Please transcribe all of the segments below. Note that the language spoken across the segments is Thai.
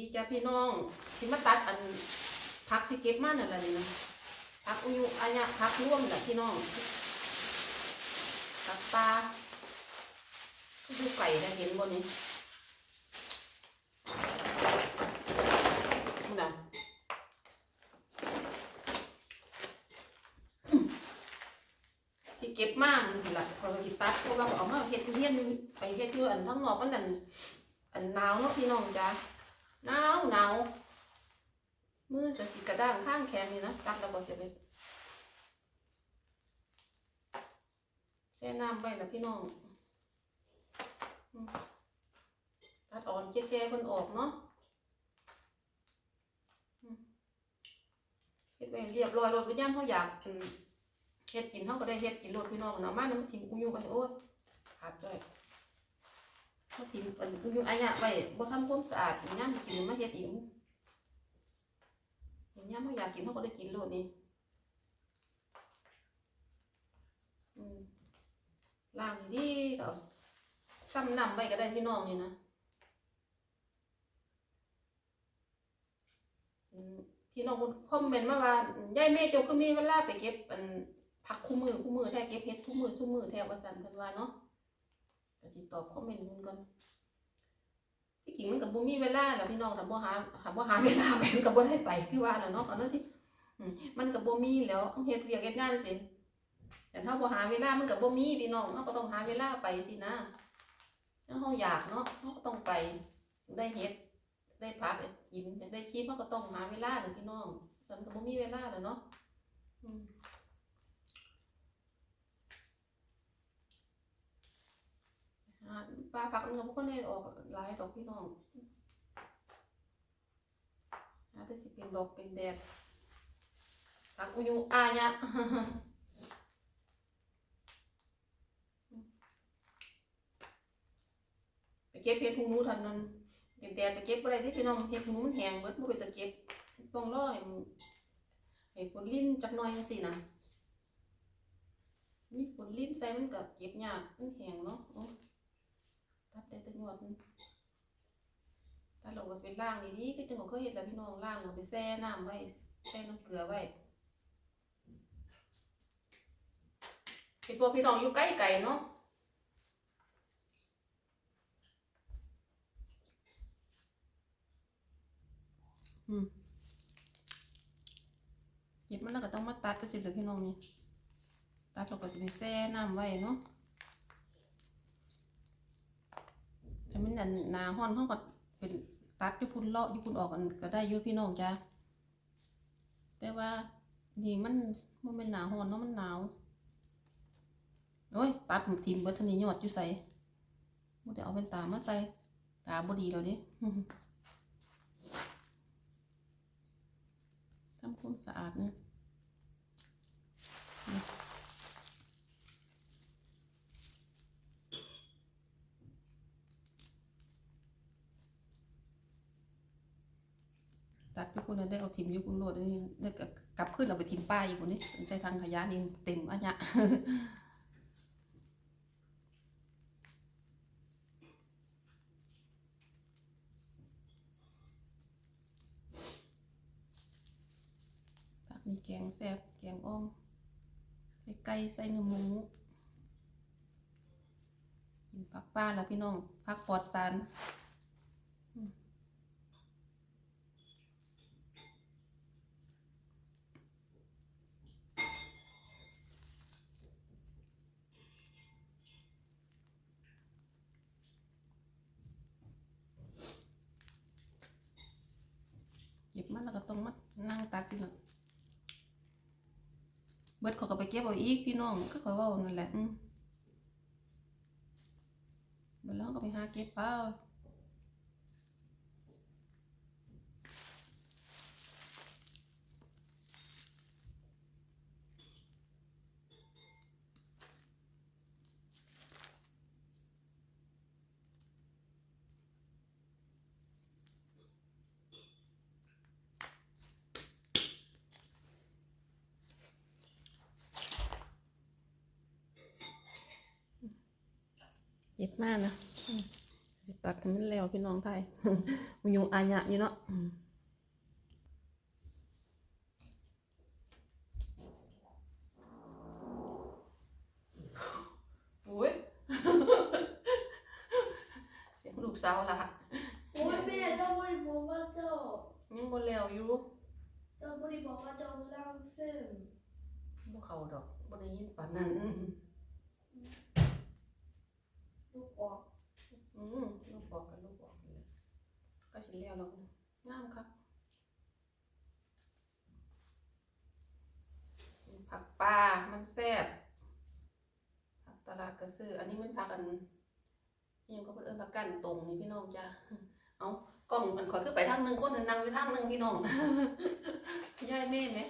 ดีจ้าพี่น้องที่มาตัดอันพักที่เก็บมานั่นแหละนี่นะพักอุยุอันเนี้พักร่วมแหละพี่น้องพักตาดูไก่นะเห็นบนนี้นี่นะอืมที่เก็บมากมันทีละพอยก็สิตัดเพราะว่าเอามาเฮ็ดเรียนไปเฮ็ดอยู่อันทั้งนอกมันนั่นอันหนาวเนาะพี่น้องจ้า หนาวหนาวมือจะสิกระด้างข้างแขนนี่นะตักแล้วก็จะไปแช่น้ำไปนะพี่น้องตัดอ่อนแก่ๆคนออกเนาะเฮ็ดไปเรียบร้อยรถไปย่ำเขาอยากเฮ็ดกินเขาก็ได้เฮ็ดกินรถพี่น้องเนาะมาน้ำทิ้งกูอยู่ไปโอ้ยขาดด้วย มาถิ่มอันอยู่อันเนี้ยไว้บ่ทำความสะอาดย่ามกินมาเฮ็ดอีกเห็นย่ามเขาอยากกินเขาก็ได้กินโลดนี่ล้างดีเอาซ้ำน้ำไว้ก็ได้พี่น้องนี่นะพี่น้องคนคอมเมนต์มาว่ายายแม่เจกก็มีเวลาไปเก็บอันผักคู่มือคู่มือแท้เก็บเฮ็ดทุกมือซุมือแท้ว่าซั่นเพิ่นว่าเนาะ สิตอบคอมเมนต์เพิ่นก่อนที่จริงมันกับบ่มีเวลาแหละพี่น้องถ้าบ่หาหาบ่หาเวลาไปมันก็บ่ได้ไปคือว่าแล้วเนาะเอาเนาะสิมันก็บ่มีแล้วเฮ็ดเวียกเฮ็ดงานสิแต่ถ้าบ่หาเวลามันก็บ่มีพี่น้องเฮาก็ต้องหาเวลาไปสินะถ้าเฮาอยากเนาะเฮาก็ต้องไปได้เฮ็ดได้พักได้กินได้คิดเฮาก็ต้องหาเวลาเด้อพี่น้องสันก็บ่มีเวลาแล้วเนาะอืมหา ปลาผักมันก็บ่ค่อยได้ออกหลายดอกพี่น้องอาจจะสิเป็นดอกเป็นแดดผักอุยุอาญะไปเก็บเห็ดหูหนูทันนั้นเห็ดแดดไปเก็บอะไรที่พี่น้องเห็ดหูหนูมันแห้งเบิดบ่เป็นตะเก็บต้องรอให้มันให้ฝนลิ้นจักหน่อยจังซี่นะมีฝนลิ้นใส่มันก็เก็บยากมันแห้งเนาะ โอ้ตัดได้แต่ยอดมันถ้าลงก็เป็นล่างดีๆก็จังของเคยเห็นแล้วพี่น้องล่างแล้วไปแช่น้ำไว้แช่น้ำเกลือไว้พี่พวกพี่น้องอยู่ใกล้ไก่เนาะอืมหยิบมันแล้วก็ต้องมาตัดก็สิเดี๋ยวพี่น้องนี่ตัดเราก็จะไปแช่น้ำไว้เนาะถ้า มันอันหนาห้อนเขาก็เป็นตัดอยุพุนเลาะอยุพุนออกกันก็ได้อยุพี่น้องจ้าแต่ว่านี่มันมันเป็นหนาห้อนเนาะมันหนาวโอ้ยตัดทีมเบิร์ทนี่ยอดอยู่ใส่บ่ได้เอาเป็นตามาใส่ตาบ่ดีแล้วเด้ทำความสะอาดนะ ตัดยุคุณได้เอาทีมยุคุณโหลดนี่ได้กลับขึ้นเราไปทีมป้าอีกคนนี้ใช้ทางขยะนี่เต็มอันเนี้ยผักมีแกงแซ่บแกงอ้อมใส่ไก่ใส่เนื้อหมูกินผักป้าแล้วพี่น้องผักปลอดสารอืมหยิบมันแล้วก็ต้องมานั่งตัก สิล่ะเบิดเขาก็ไปเก็บเอาอีกพี่น้องก็คอยเว่านั่นแหละอืมเบิดแล้วก็ไปหาเก็บเปล่า เย็บมากนะตัดทันแล้วพี่น้องไทยมันยุงอาญะอยู่เนาะอืมโอ้ย เสียงลูกสาวละ โอ้ยแม่เจ้าบริบอกว่าเจ้า ยังบ่แล้วอยู่ เจ้าบริบอกว่าเจ้าเล่าซึ่ง บ่เข้าดอกบ่ได้ยินปานนั้น ลูกออก อืมลูกบอกกันลูกบอกนี่แหละก็สิ แล้วเนาะงามครับผักปลา มันแซ่บผักตลาดก็ซื้อ อันนี้มันผักอันยังก็เพิ่นเอิ้นผักกันตรงนี่พี่น้องจ้ะเอากล้องมันขอยคือไปทางหนึงคนหนึงนั่งไปทางหนึงพี่น้องยายแม่ไหม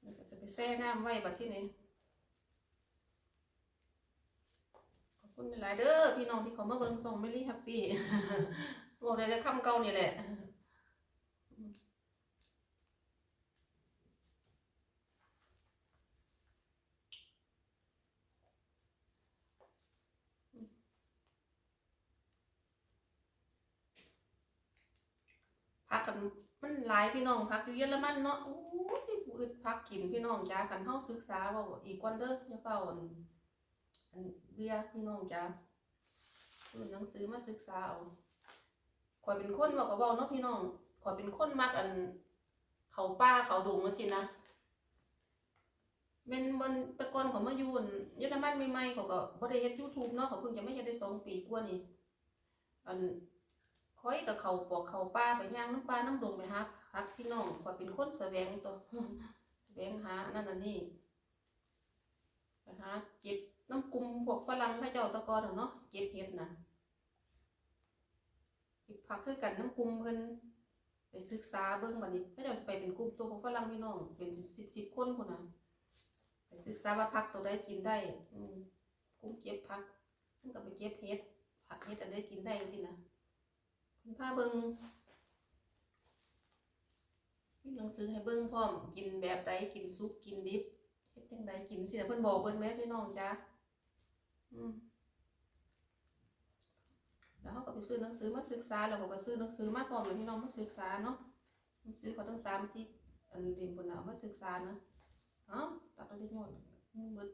เดี๋ยวก็จะไปแช่น้ำไว้บัดที่นี้ขอบ คุณหลายเด้อพี่น้องที่เขามาเบิ่งส่งไม่รีแฮปปี้บอกได้แต่คำเก่านี่แหละพักกันมันหลายพี่น้องพักอยู่เยอรมันเนาะโอ้ยผู้อึดพักกินพี่น้องจ้าคันเฮาศึกษาว่าอีกก่อนเด้ออย่าเฝ้า อันเบียพี่น้องจ้าซื้อหนังสือมาศึกษาเอาขอยเป็นคนเว้าก็เว้าเนาะพี่น้องขอยเป็นคนมักอัน เขาป่าเขาดุงจังซี่นะแม่นมันต่ก่อนเขามายูนเยอรมันใหม่ๆเขาก็บ่ได้เฮ็ด YouTube เนาะเขาเพิ่งจะไม่เฮ็ดได้สองปีกว่านี่อันข้อยกับเขาปอกเขาป้าไปย่างน้ำปลาน้ำดงไปหาฮักพี่น้องขอยเป็นคนแสวงตัวแสวงหาอันนั่นนนี้ไปหาเก็บ น้ำกลุ่มพวกฝรั่งพระเจ้าตะกอนอะเนาะเก็บเห็ดนะเก็บผักคือกันน้ำกลุ่มเพิ่นไปศึกษาเบิ่งบัดนี้พระเจ้าสิไปเป็นกลุ่มตัวของฝรั่งพี่น้องเป็นสิบสิบคนพุ่นน่ะไปศึกษาว่าผักตัวใดกินได้อกลุ่มเก็บผักมันก็ไปเก็บเห็ดผักเห็ดอันใดกินได้สินะคุณพาเบิงมีหนังสือให้เบิ่งพร้อมกินแบบใดกินซุปกินดิบเฮ็ดจังใดกินสิเพิ่นบอกเบิ่นแม่พี่น้องจ้า แล้วเขาก็ไปซื้อหนังสือมาศึกษาแล้วเขาก็ซื้อหนังสือมาพร้อมเลยพี่น้องมาศึกษาเนาะหนังสือเขาต้องสามสี่อันเรียนบนเอามาศึกษานะเอ้าตัดเอาได้ยอดมึงเบิด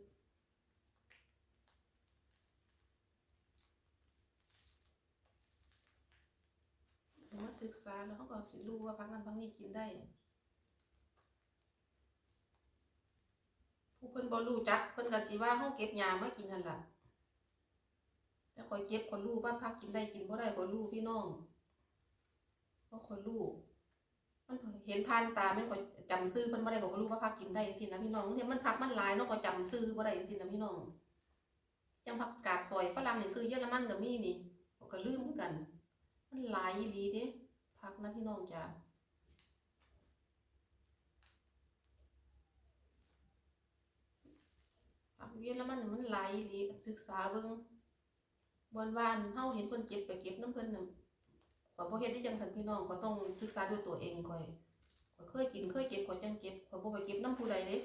มาศึกษาแล้วเขาก็สิรู้ว่าพักนั้นพักนี้กินได้ ผู้เพิ่นบ่รู้จักเพิ่นก็สิว่าเฮาเก็บยามากินนั่นล่ะ แต่ข่อยเก็บข่อยรู้ว่าพักกินได้กินบ่ได้ข่อยรู้พี่น้องเพราะข่อยรู้มันเห็นผ่านตามันข่อยจำชื่อเพิ่นบ่ได้ข่อก็รู้ว่าพักกินได้สินะพี่น้องเนี่ยมันพักมันหลายเนาะข่อยจำชื่อบ่ได้สินะพี่น้องจังผักกาดซอยฝรั่งนี่ซื้อเยอรมันก็มีนี่ข่อยก็ลืมคือกัน มันหลายอีเด้พักนะพี่น้องจ้ะพักเวียนแล้วมันมันหลายอีศึกษาเบิ่ง บนบ้านเฮาเห็นเพิ่นเก็บไปเก็บน้ำเพิ่นน่ะข้อยบ่เฮ็ดได้จังซั่นพี่น้องก็ต้องศึกษาด้วยตัวเองข่อยข่อยเคยกินเคยเก็บข่อยจังเก็บข่อบ่ไปเก็บน้ำผู้ใดเด้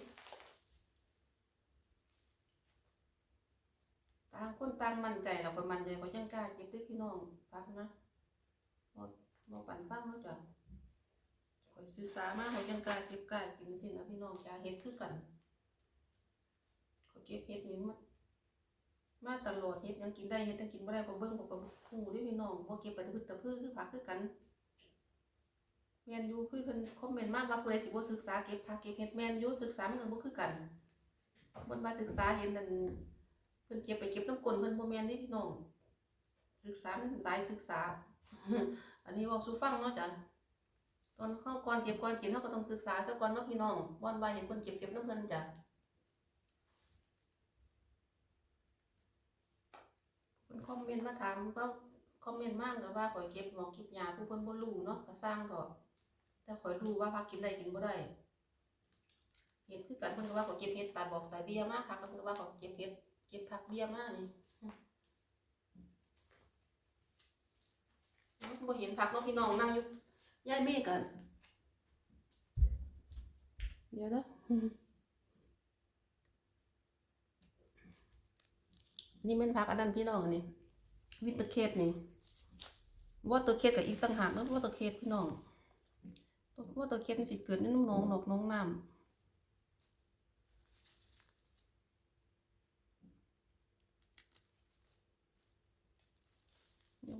ต่างคนต่างมั่นใจแล้วข่อยมั่นใจข่อยจังกล้าเก็บเด้อพี่น้องพักนะบ่ปันฟังเนาะจ้ะข่อยศึกษามาข่อยจังกล้าเก็บกล้ากินสินะพี่น้องจ้าเฮ็ดคือกันข่อยเก็บเฮ็ดนี่มา มาตลอดเฮ็ดยังกินได้เฮ็ดยังกินบ่ได้ก็เบิ่งก็ก็ฮู้เด้พี่น้องบ่เก็บไปตะพึดตะพือคือผักคือกันแม่นอยู่คือเพิ่นคอมเมนต์มาว่าผู้ใดสิบ่ศึกษาเก็บผักเก็บเฮ็ดแม่นอยู่ศึกษามันก็บ่คือกันเพิ่นว่าศึกษาเห็นนั่นเพิ่นเก็บไปเก็บน้ำกลนเพิ่นบ่แม่นนี่พี่น้องศึกษาหลายศึกษา อันนี้บอกสู่ฟังเนาะจ้ะตอนเข้าก่อนเก็บก่อนกินเขาก็ต้องศึกษาซะก่อนเนาะพี่น้องวันวายเห็นคนเก็บเก็บน้ำเพิ่นจ้ะ คนคอมเมนต์มาถามว่าคอมเมนต์มากกับว่าข่อยเก็บหมอกเก็บยาผู้เพิ่นบ่รู้เนาะก็สร้างดอกแต่ข่อยรู้ว่าพักกินได้กินบ่ได้เห็นคือกันเพิ่นก็ว่าข่อยเก็บเห็ดตาบอกตาเบี้ยมากพักก็เพิ่นก็ว่าข่อยเก็บเห็ดเก็บผักเบี้ยมากนี่บ่เห็นพักเนาะพี่น้องนั่งอยู่ยายเมฆกันเดี๋ยวนะ นี่มันพักอันนั้นพี่น้องอันนี้วิตาเคสนี่วอเตอร์เคสกับอีกต่างหากนะวอเตอร์เคสพี่น้องวอเตอร์เคสมันสิเกิดในน้ำหนองนกน้องน้ำ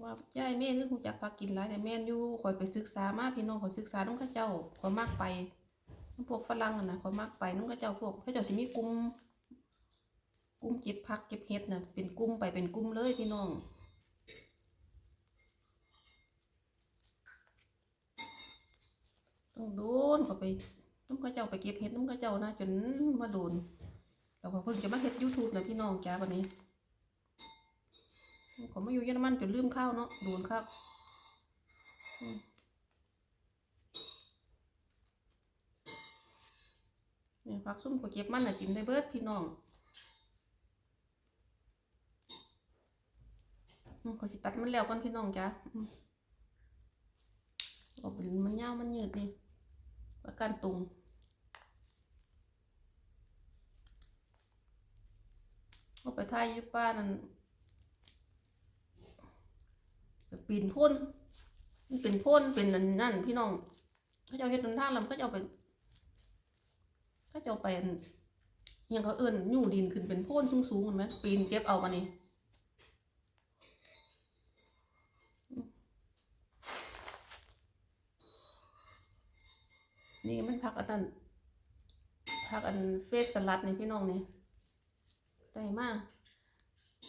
ว่าย่ายแม่คือคงจักพักกินหลายแต่แม่นอยู่คอยไปศึกษามาพี่น้องคอยศึกษาน้องข้าเจ้าคอยมากไปพวกฝรั่งนะคอยมากไปน้องข้าเจ้าพวกข้าเจ้าสิมีกลุ่ม กลุ่มเก็บพักเก็บเห็ดนะเป็นกลุ่มไปเป็นกลุ่มเลยพี่น้องต้องโดนเข้าไปต้องเขาเจ้าไปเก็บเห็ดต้องเขาเจ้านะจนมาโดนเราเพิ่งจะมาเฮ็ดยูทูบนะพี่น้องจ้าวันนี้ขอมาอยู่เยอรมันจนลืมข้าวเนาะโดนครับเนี่ยผักซุ่มก็เก็บมันน่ะกินได้เบิดพี่น้อง อืมขอสิตัดมันแล้วก่อนพี่น้องจ้ะอืมเอาเป็นมันยาวมันยืดนี่ประกันตรงเอาไปท่ายยุป้านั่นปีนพ่นมันเป็นพ่นเป็นนั่นนั่นพี่น้องเขาจะเอาเฮ็ดบนทางลำเขาจะเอาไปเขาจะเอาไปอันยังเขาเอิ้นยู่ดินขึ้นเป็นพ่นสูงๆเห็นไหมปีนเก็บเอามานี่ นี่มันพักอันนั้นพักอันเฟสสลัดนี่พี่น้องนี่ได้มาก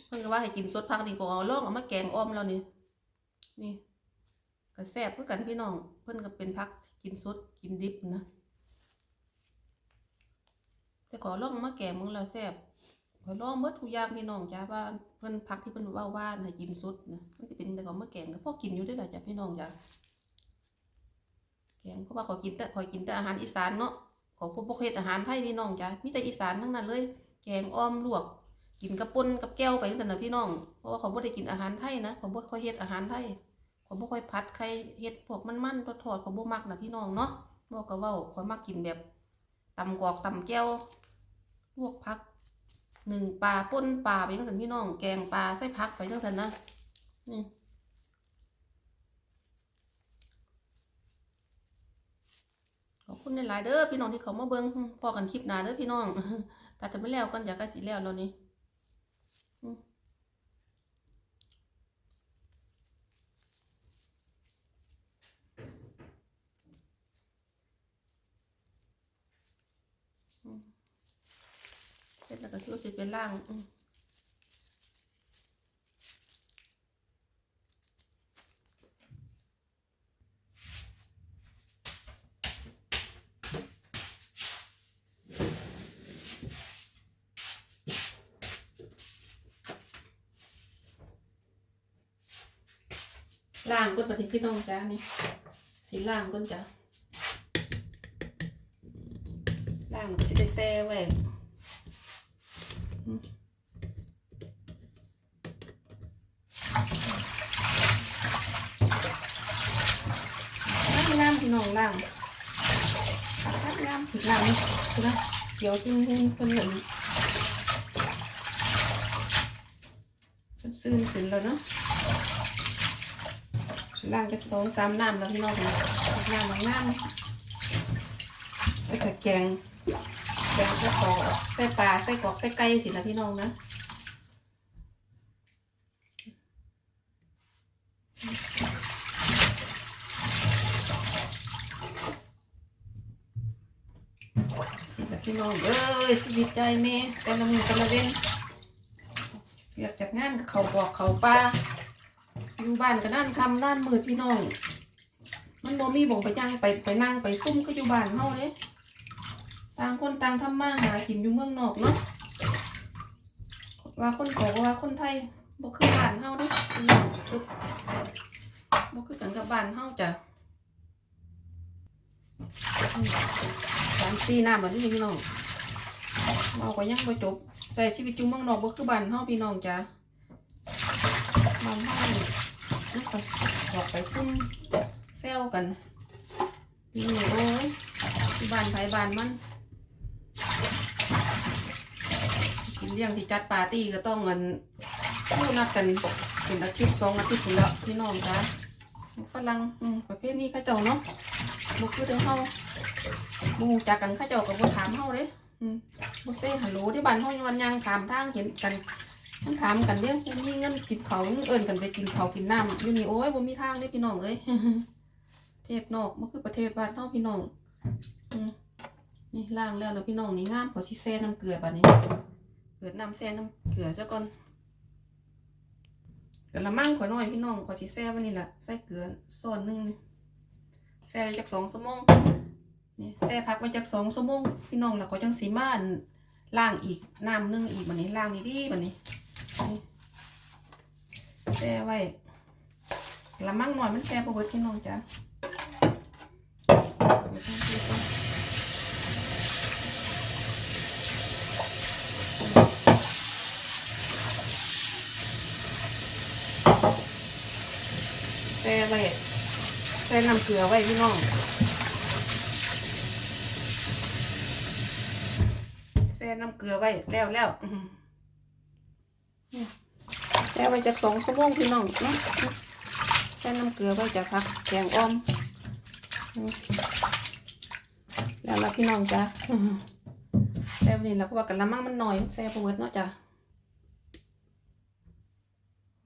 เพิ่นก็ว่าให้กินสดพักนี่ก็เอาลองเอามาแกงอ้อมแล้วนี่นี่ก็แซ่บเพื่อกันพี่น้อง เพิ่นก็เป็นพักกินสดกินดิบนะจะขอลองมาแกงมึงแล้วแซ่บขอลองเบิดทุกอย่างพี่น้องจ้าว่าเพิ่นพักที่เพิ่นว่าว่าให้กินสดนะมันจะเป็นแต่ของมาแกงก็พอกินอยู่ได้อล่ะจ้ะพี่น้องจ้า แกงเพราะว่าเขากินแต่คอยกินแต่อาหารอีสานเนาะเขอพวกเฮ็ดอาหารไทยพี่น้องจ้ะมีแต่อีสานทั้งนั้นเลย แกงอ้อมลวก กินกับป่นกับแก้วไปจังซั่นนะพี่น้อง เพราะว่าเขาบ่ได้กินอาหารไทยนะเขาบ่ค่อยเฮ็ดอาหารไทยเขาบ่ค่อยผัดไข่เฮ็ดพวกมันๆทอดๆเขาบ่มักนะพี่น้องเนาะบ่ก็เว้าเขามักกินแบบตำกอกตำแก้วลวกผักหนึ่งปลาป่นปลาไปจังซั่นพี่น้องแกงปลาใส่ผักไปจังซั่นนะนี่ ขอบคุณในหลายเด้อพี่น้องที่เขามาเบิ่งพอกันคลิปหน้าเด้อพี่น้องตัดกันไปแล้วกันอยากกันสิแล้วแล้วนี่เสร็จแล้วก็สู้สิเป็นล่าง อืมล่างก้นปฏิพี่น้องจ้านี่สีล่างก้นจ้าล่างสิได้แซ่ไว้อืมน้ำน้ำพี่น้องล่างน้ำน้ำล่างนี่คือนะเดี๋ยวจึงเพิ่นเหมือนเพิ่นซื่นขึ้นแล้วเนาะ ล่างจากสองสามน้ำแล้วพี่น้องนะน้ำบางน้ำแล้วก็แกงแกงใส่กอกใส่ปลาใส่กอกใส่ไก่สินะพี่น้องนะสินะพี่น้องเอ้ยชีวิตใจแม่แต่ละมือแต่ละเว้นอยากจากงานกับเขาบอกเขาป้า อยู่บ้านก็นั่นคำนั่นมืดพี่น้อง มันบ่มีบ่งไปย่างไปไปนั่งไปซุ่มก็อยู่บ้านเฮาเลยต่างคนต่างทำมาหากินอยู่เมืองนอกเนาะว่าคนขอก็ว่าคนไทยบ่คือบ้านเฮาเด้พี่น้องบ่คือกันกับบ้านเฮาจ้ะสามสี่น้ำแบบนี้พี่น้องเราก็ยังบ่จบใส่ชีวิตอยู่เมืองนอกบ่คือบ้านเฮาพี่น้องจ้ะมันให้แล้วก็ออกไปซุ่มเซลกันนี่โอ้ยบานไผบานมันกินเลี้ยงที่จัดปาร์ตี้ก็ต้องเงินคู่นัดกันเป็นอาทิตย์สองอาทิตย์ถึงแล้วพี่น้องจ้าฝรั่งประเภทนี้ข้าเจ้าเนาะบุคือถึงเฮาบูจากกันข้าเจ้ากับบูถามเฮาเลยบูเซ่ฮัลโหลที่บ้านเฮายังวันยังถามทางเห็นกัน ยังถามกันเรื่องมีเงินกินเขาวยังเอินกันไปกินเขากินน้ำอยู่นี่โอ้ยบ่มีทางเลยพี่น้องเอ้ยเทศนอกมันคือประเทศบ้านเฮาพี่น้องนี่ล้างแล้วแล้วพี่น้องนี่งามขอสิแซ่น้ำเกลือบัดนี้เปิดน้ำแซ่น้ำเกลือซะก่อนกระมังขอน่อยพี่น้องขอสิแซ่วันนี้แหละใส่เกลือส่วนหนึ่งแซ่ไปจากสองชั่วโมงนี่แซ่พักไว้จากสองชั่วโมงพี่น้องแล้วก็จังสีมานล่างอีกน้ำนึ่งอีกบันนี้ล่างนี่ดีบันนี้ แซ่ไว้กระมั่งหน่อยมันแซ่ประเบิพี่น้องจ้ะแซ่ไว้แซ่น้ำเกลือไว้พี่น้องแช่น้ำเกลือไว้แล้วแล้ว แช่ไว้จากสองชั่วโมงพี่น้องเนาะแช่น้ำเกลือไว้จากพักแกงอ้อม แล้วละพี่น้องจ้ะอื้อหือแช่วันนี้เราก็ว่ากันละมั่งมันหน่อยแช่ประเวิร์ดเนาะจ้ะ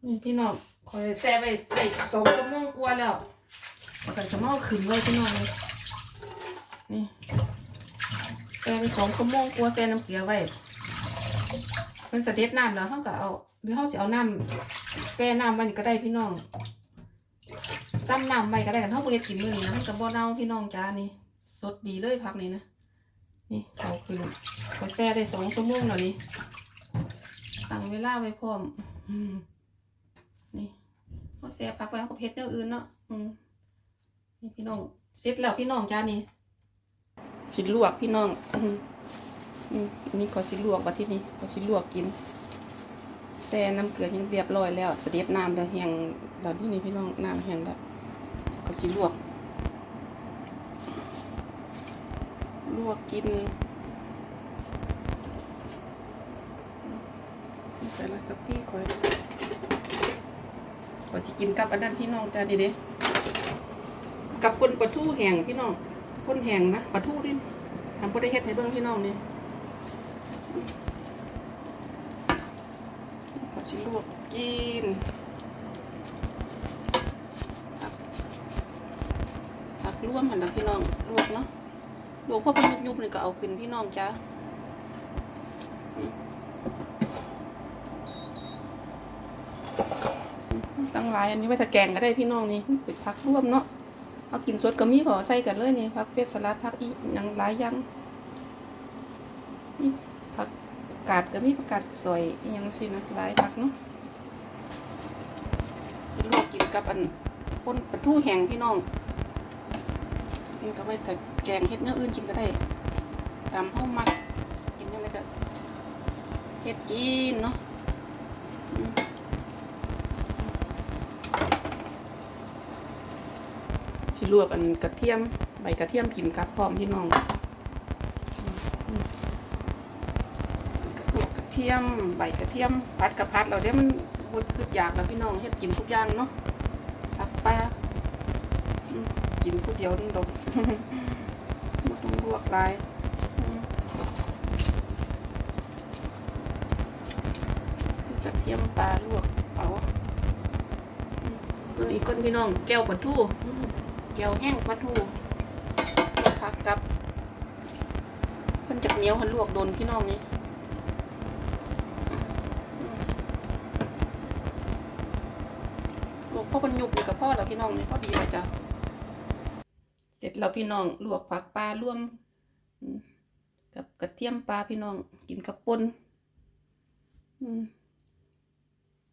นี่พี่น้องคอยแช่ไว้ได้สองชั่วโมงกว่าแล้วแล้วกันจะมาเอขึ้นไว้พี่น้องนี่แช่ไปสองชั่วโมงกลัวแช่น้ำเกลือไว้ มันสะเด็ดน้ำแล้วเขาก็เอาหรือเขาสิเอาน้ำแช่น้ำไว้นี่ก็ได้พี่น้องซ้ำน้ำไว้ก็ได้กันเขาบ่เฮ็ดกินมื้อนี้นะมันก็บ่เน่าพี่น้องจ้านี่สดดีเลยพักนี้นะนี่เอาคือก็แช่ได้สองชั่วโมงแล้วนี่ตั้งเวลาไว้พร้อมนี่เขาแช่พักไว้เขาก็เฮ็ดแนวอื่นเนาะนี่พี่น้องเสร็จแล้วพี่น้องจ้านี่สิลวกพี่น้อง อันนี้ก็สิลวกว่าที่นี่ก็สิลวกกินแช่น้ำเกลือยังเรียบร้อยแล้วเสด็จน้ำแล้วแห้งแล้วที่นี่พี่น้องน้ำแห้งแล้วก็สิลวก ลวกกินใส่ละกับพี่คอยก็จะกินกับอันนั้นพี่น้องจ้าดีเด้กับปนปลาทูแห้งพี่น้องก้นแห้งนะปลาทูดิทำบ่ได้เฮ็ดให้เบิ่งพี่น้องเนี่ย ก็สิลวกกินผักผักร่วมหั่นะพี่น้องลวกเนาะลวกพอเป็นยุบๆนี่ก็เอาขึ้นพี่น้องจ้าตั้งหลายอันนี้ไว้ถ้าแกงก็ได้พี่น้องนี่เป็นผักร่วมเนาะเอากินสดก็มีขอใส่กันเลยนี่ผักเฟสสลัดผักอีหยังหลายย่างนี่ กาดก็มีผักกาดสวยอีหยังสินะหลายผักเนาะลวกกินกับอันป่นปลาทูแห้งพี่น้องนี่ก็ไว้แต่แกงเฮ็ดเนื้ออื่นกินก็ได้ ตามห้ามักกินยังไงก็เฮ็ดกินเนาะสิลวกอันกระเทียมใบกระเทียมกินกับพร้อมพี่น้องลวกกระ เทียมใบกระเทียมพัดกระพัดเราเดี๋ยวมันบดคืออยากแล้วพี่น้องเฮ็ดกินทุกอย่างเนาะตักปลากินผู้เดียวนี่ดอกบ่ต้องลวกหลายอืมกระเทียมปลาลวกเอาเอออีกคนพี่น้องแก้วปลาทูแก้วแห้งปลาทูลวกผักกับเพิ่นจากเหนียวหันลวกโดนพี่น้องนี่ลวกพ่ อมันยุบอยู่กับพ่อแล้วพี่น้องเนี่ยพอดีเลยจ้ะเสร็จแล้วพี่น้องลวกผักปลาร่วม กับกระเทียมปลาพี่น้องกินกับปน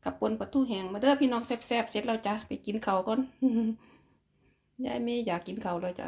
กับปนปลาทูแห้งมาเด้อพี่น้องแซ่บๆเสร็จแล้วจ้ะไปกินเขาก่อนยายไม่อยากกินเขาแล้วจ้ะ